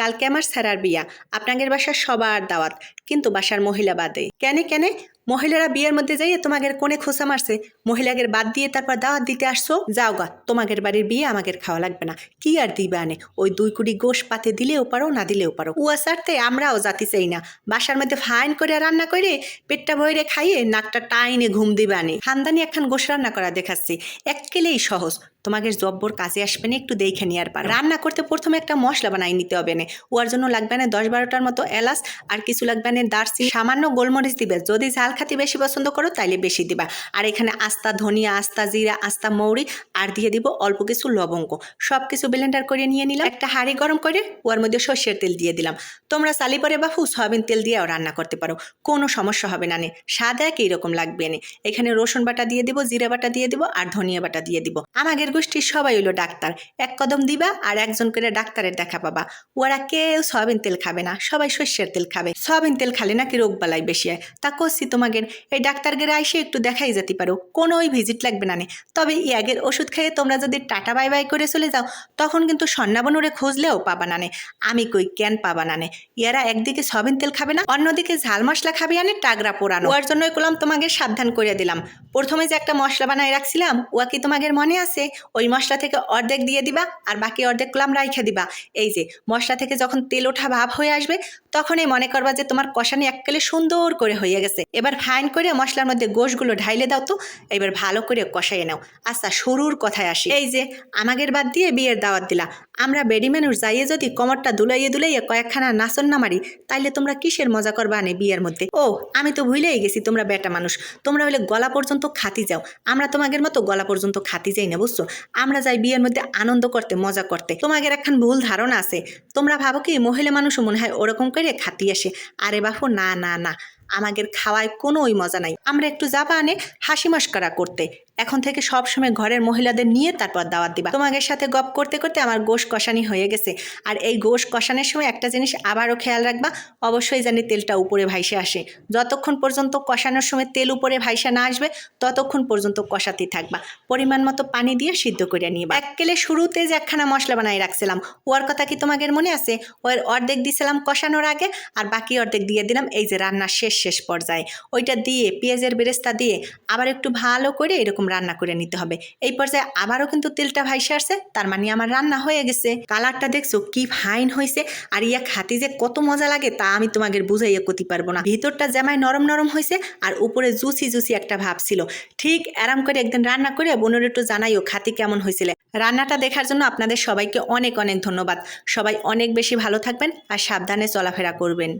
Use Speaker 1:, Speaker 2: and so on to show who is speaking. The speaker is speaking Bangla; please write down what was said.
Speaker 1: কালকে আমার স্যারার বিয়া। আপনাদের বাসার সবার দাওয়াত কিন্তু বাসার মহিলা বাদে। কেনে কেনে? মহিলারা বিয়ের মধ্যে যাইয়ে তোমাদের কোণে খোসা মারছে। মহিলাদের বাদ দিয়ে তারপর দাওয়াত দিতে আসছো? যাও গা তোমাদের বাড়ির বিয়ে আমাদের খাওয়া লাগবে না। কি আর দিবে আনে? ওই দুই কুড়ি গোশ পাতে দিলেও পারো, না দিলেও পারো। উয়া সারতে আমরাও জাতি চাই না। বাসার মধ্যে ফাইন করে রান্না করে পেটটা ভরে খাইয়ে নাকটা টাইনে ঘুম দিবে আনে। খানদানি একখান গোশ রান্না করা দেখাচ্ছি। একেলেই সহজ। তোমাদের জব্বর কাজে আসবে না, একটু দেখে নিয়ে আর পারো। রান্না করতে প্রথমে একটা মশলা বানাই নিতে হবে না ওর জন্য লাগবে না দশ বারোটার মতো এলাচ, আর কিছু লাগবে না দারচিনি। সামান্য গোলমরিচ দিবে, যদি ঝাল খাতে বেশি পছন্দ করো, তাইলে বেশি দিবা। আর এখানে আস্তা ধনিয়া, আস্তা জিরা, আস্তা মৌরি, আর দিয়ে দিব অল্প কিছু লবঙ্গ। সব কিছু ব্লেন্ডার করে নিয়ে নিলাম। একটা হাঁড়ি গরম করে ওর মধ্যে সর্ষের তেল দিয়ে দিলাম। তোমরা চালি পরে বাফু সয়াবিন তেল দিয়েও রান্না করতে পারো, কোনো সমস্যা হবে না নে। স্বাদ একই রকম লাগবে নে। এখানে রসুন বাটা দিয়ে দিব, জিরা বাটা দিয়ে দিব, আর ধনিয়া বাটা দিয়ে দিব। আমাদের গোষ্ঠীর সবাই হলো ডাক্তার। এক কদম দিবা আর একজন করে ডাক্তারের দেখা পাবা। ওরা কেউ সয়াবিন তেল খাবে না, সবাই সর্ষের তেল খাবে। সয়াবিন তেল খালে নাকি রোগ বালাই বেশি হয়। তা করছি তোমাদের এই ডাক্তারগের আইসে একটু দেখাই যেতে পারো। কোনো ওই ভিজিট লাগবে না নে। তবে ইয়াগের ওষুধ খাইয়ে তোমরা যদি টাটা বাই বাই করে চলে যাও, তখন কিন্তু সন্নাবনুরে খুঁজলেও পাবা না আমি কই কেন পাবা না ইয়ারা একদিকে সয়াবিন তেল খাবে না, অন্যদিকে ঝাল মশলা খাবে আনে টাগরা পোড়ানো। ওর জন্যই করলাম তোমাকে সাবধান করে দিলাম। প্রথমে যে একটা মশলা বানায় রাখছিলাম ওয়া কি তোমাদের মনে আছে? ওই মশলা থেকে অর্ধেক দিয়ে দিবা আর বাকি অর্ধেক কলাম রাইখে দিবা। এই যে, মশলা থেকে যখন তেল ওঠা ভাব হয়ে আসবে, তখনই মনে করবা যে তোমার কষানি এককালে সুন্দর করে হয়ে গেছে। এবার ফাইন করে মশলার মধ্যে গোশগুলো ঢাইলে দাও তো, এবার ভালো করে কষাইয়ে নাও। আচ্ছা শুরুর কথায় আসি। এই যে, আমাগের বাদ দিয়ে বিয়ের দাওয়াত দিলা। আমরা বেডি মানুষ যাইয়ে যদি কমরটা দুলাইয়ে দুলাইয়ে কয়েকখানা নাচন না মারি, তাইলে তোমরা কিসের মজা করবা আনে বিয়ের মধ্যে? ও, আমি তো ভুলেই গেছি তোমরা বেটা মানুষ। তোমরা হলে গলা পর্যন্ত খাতি যাও। আমরা তোমাদের মতো গলা পর্যন্ত খাতি যাই না, বুঝছ? আমরা যাই বিয়ের মধ্যে আনন্দ করতে, মজা করতে। তোমাদের একখান ভুল ধারণা আছে। তোমরা ভাবো কি, মহিলা মানুষও মনে হয় ওরকম করে খাতি আসে। আরে বাপু, না না না। আমাদের খাওয়ায় কোনো ওই মজা নাই। আমরা একটু যাবা আনে হাসি মস্করা করতে। এখন থেকে সব সময় ঘরের মহিলাদের নিয়ে তারপর দাওয়াত দিবা। তোমাদের সাথে গপ করতে করতে আমার গোশ কষানি হয়ে গেছে। আর এই গোশ কষানোর সময় একটা জিনিস আবারও খেয়াল রাখবা, অবশ্যই জানি তেলটা উপরে ভাইসে আসে। যতক্ষণ পর্যন্ত কষানোর সময় তেল উপরে ভাইসা না আসবে, ততক্ষণ পর্যন্ত কষাতেই থাকবা। পরিমাণ মতো পানি দিয়ে সিদ্ধ করে নিবা। এক কেলে শুরুতে যে একখানা মশলা বানাই রাখছিলাম, ওর কথা কি তোমাদের মনে আছে? ওর অর্ধেক দিয়েছিলাম কষানোর আগে, আর বাকি অর্ধেক দিয়ে দিলাম এই যে রান্নার শেষ শেষ পর্যায়ে। ওইটা দিয়ে, পেঁয়াজের বেরেস্তা দিয়ে আবার একটু ভালো করে এরকম রান্না করে নিতে হবে। এই পর্যায়ে আবারও কিন্তু তেলটা ভাইসে আসছে, তার মানে আমার রান্না হয়ে গেছে। কালারটা দেখছ কি ফাইন হয়েছে, আর ইয়া খাতি যে কত মজা লাগে তা আমি তোমাকে বুঝাইয়া করতে পারব না। ভিতরটা জামাই নরম নরম হয়েছে, আর উপরে জুসি জুসি একটা ভাব ছিল। ঠিক আরাম করে একদিন রান্না করে বোনের একটু জানাইও খাতি কেমন হয়েছিল। রান্নাটা দেখার জন্য আপনাদের সবাইকে অনেক অনেক ধন্যবাদ। সবাই অনেক বেশি ভালো থাকবেন, আর সাবধানে চলাফেরা করবেন।